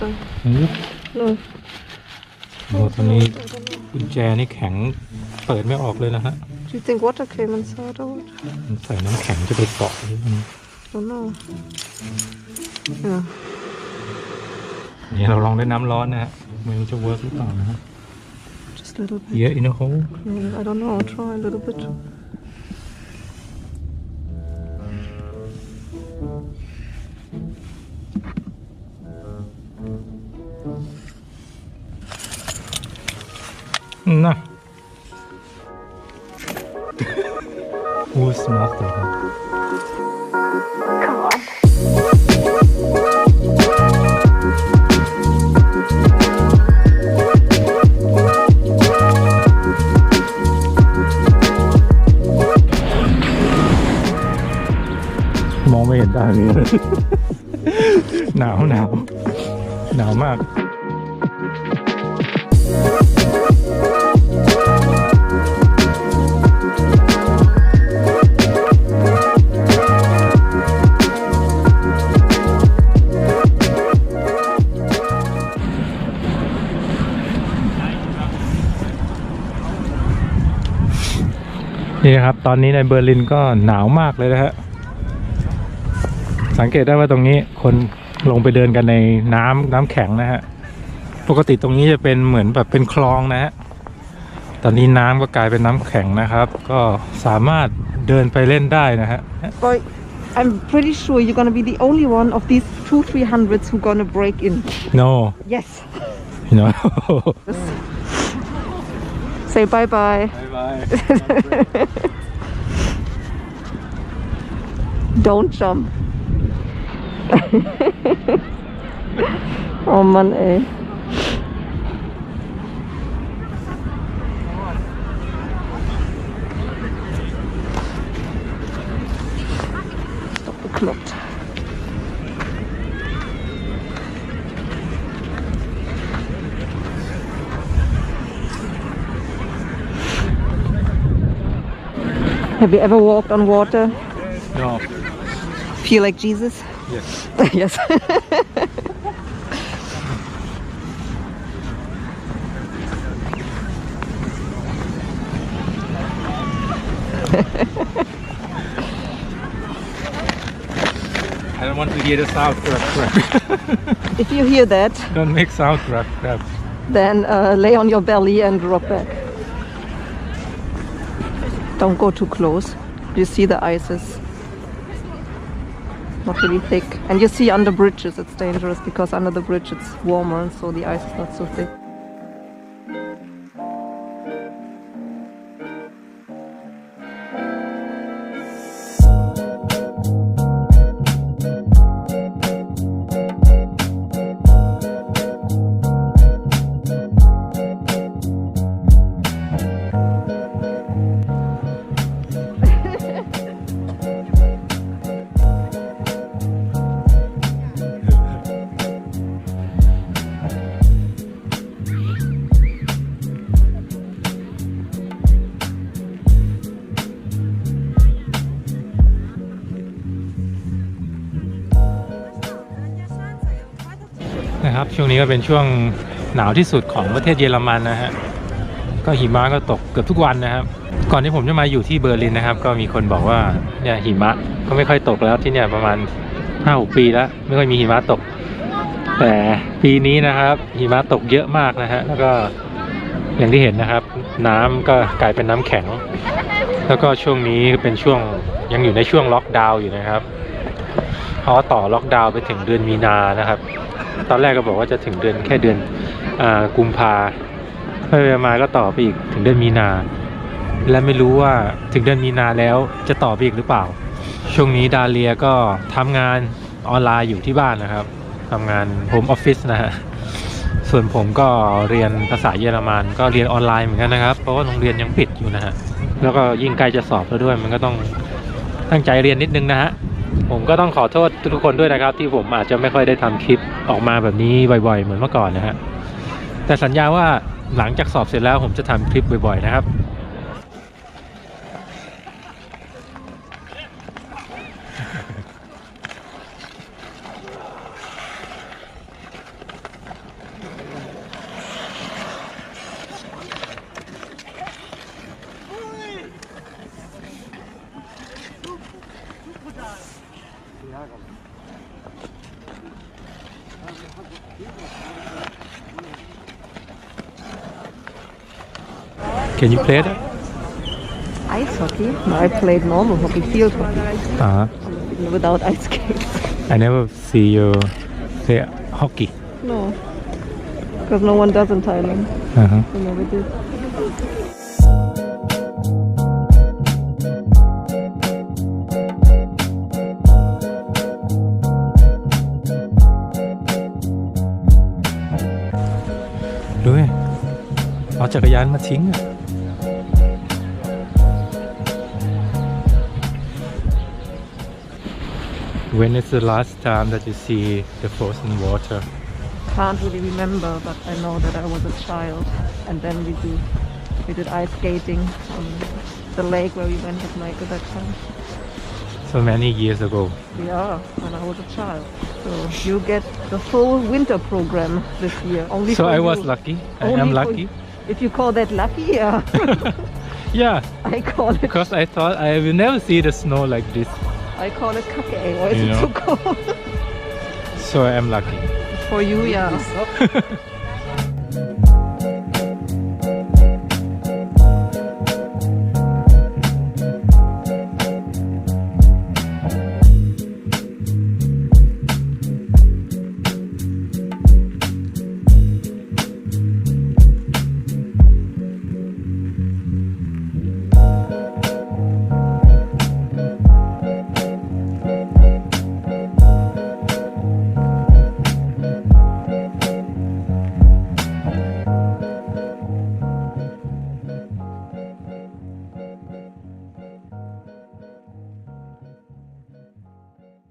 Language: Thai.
open. โอ้ No. โหตอนนี้กุญแจนี่แข็งเปิดไม่ออกเลยนะฮะ Do you think water came inside or what? มันใส่น้ำแข็งจะไปเกาะหรือมัน don't know. Yeah. เนี่ยเราลองด้วยน้ำร้อนนะฮะไม่รู้จะเวิร์กหรือเปล่านะฮะ Just a little bit. Here in a hole Mm, I don't know. I'll try a little bit. Na. Who's master? Come on. m องไม่เห็นทางนี้เลย หนาวหนาวหนาวมาก นี่นะครับ ตอนนี้ในเบอร์ลินก็หนาวมากเลยนะฮะสังเกตได้ว่าตรงนี้คนลงไปเดินกันในน้ำน้ำแข็งนะฮะปกติตรงนี้จะเป็นเหมือนแบบเป็นคลองนะฮะตอนนี้น้ำก็กลายเป็นน้ำแข็งนะครับ ก็สามารถเดินไปเล่นได้นะฮะ Boy, I'm pretty sure you're gonna be the only one of these two, three hundreds who gonna break in. no Yes. you know Say bye bye. bye bye Don't jump. oh Mann, ey. Doch bekloppt. Have you ever walked on water? no Feel like Jesus? yes yes. I don't want to hear the sound if you hear that, don't make sound crap crap then uh, lay on your belly and drop back. Don't go too close. You see the ice is not really thick. And you see under bridges it's dangerous because under the bridge it's warmer so the ice is not so thick. นะครับ ช่วงนี้ก็เป็นช่วงหนาวที่สุดของประเทศเยอรมันนะฮะก็หิมะก็ตกเกือบทุกวันนะครับ ก่อนที่ผมจะมาอยู่ที่เบอร์ลินนะครับ ก็มีคนบอกว่าเนี่ยหิมะก็ไม่ค่อยตกแล้วที่เนี่ยประมาณห้าหกปีแล้ว ไม่ค่อยมีหิมะตก แต่ปีนี้นะครับหิมะตกเยอะมากนะฮะแล้วก็อย่างที่เห็นนะครับ น้ำก็กลายเป็นน้ำแข็ง แล้วก็ช่วงนี้เป็นช่วงยังอยู่ในช่วงล็อกดาวน์อยู่นะครับเขาต่อล็อกดาวน์ไปถึงเดือนมีนานะครับ ตอนแรกก็บอกว่าจะถึงเดือนแค่เดือนอกุมภาไปมาก็ต่อไปอีกถึงเดือนมีนา และไม่รู้ว่าถึงเดือนมีนาแล้วจะต่อไปอีกหรือเปล่า ช่วงนี้ดาเลียก็ทำงานออนไลน์อยู่ที่บ้านนะครับทำงานโฮมออฟฟิศนะฮะส่วนผมก็เรียนภาษาเยอรมันก็เรียนออนไลน์เหมือนกันนะครับ เพราะว่าโรงเรียนยังปิดอยู่นะฮะแล้วก็ยิ่งใกล้จะสอบแล้วด้วยมันก็ต้องตั้งใจเรียนนิดนึงนะฮะ ผมก็ต้องขอโทษทุกคนด้วยนะครับ ที่ผมอาจจะไม่ค่อยได้ทำคลิปออกมาแบบนี้บ่อยๆ เหมือนเมื่อก่อนนะฮะแต่สัญญาว่าหลังจากสอบเสร็จแล้วผมจะทำคลิปบ่อยๆนะครับ Can you play that? Ice hockey? No, I played normal hockey, field hockey. Uh -huh. Without ice skates. I never see you play hockey. No, because no one does in Thailand. Uh -huh. Never did. เอาจักรยานมาทิ้งอะ When is the last time that you see the frozen water? Can't really remember, but I know that I was a child, and then we do we did ice skating on the lake where we went with Michael that time. So many years ago. Yeah, when I was a child. So you get the full winter program this year. Only So for I you. was lucky. I Only am for lucky. If you call that lucky, yeah, Yeah, I call it. because I thought I will never see the snow like this. I call it kake. Eh? Why is You it know. too cold? So I am lucky. for you, yeah.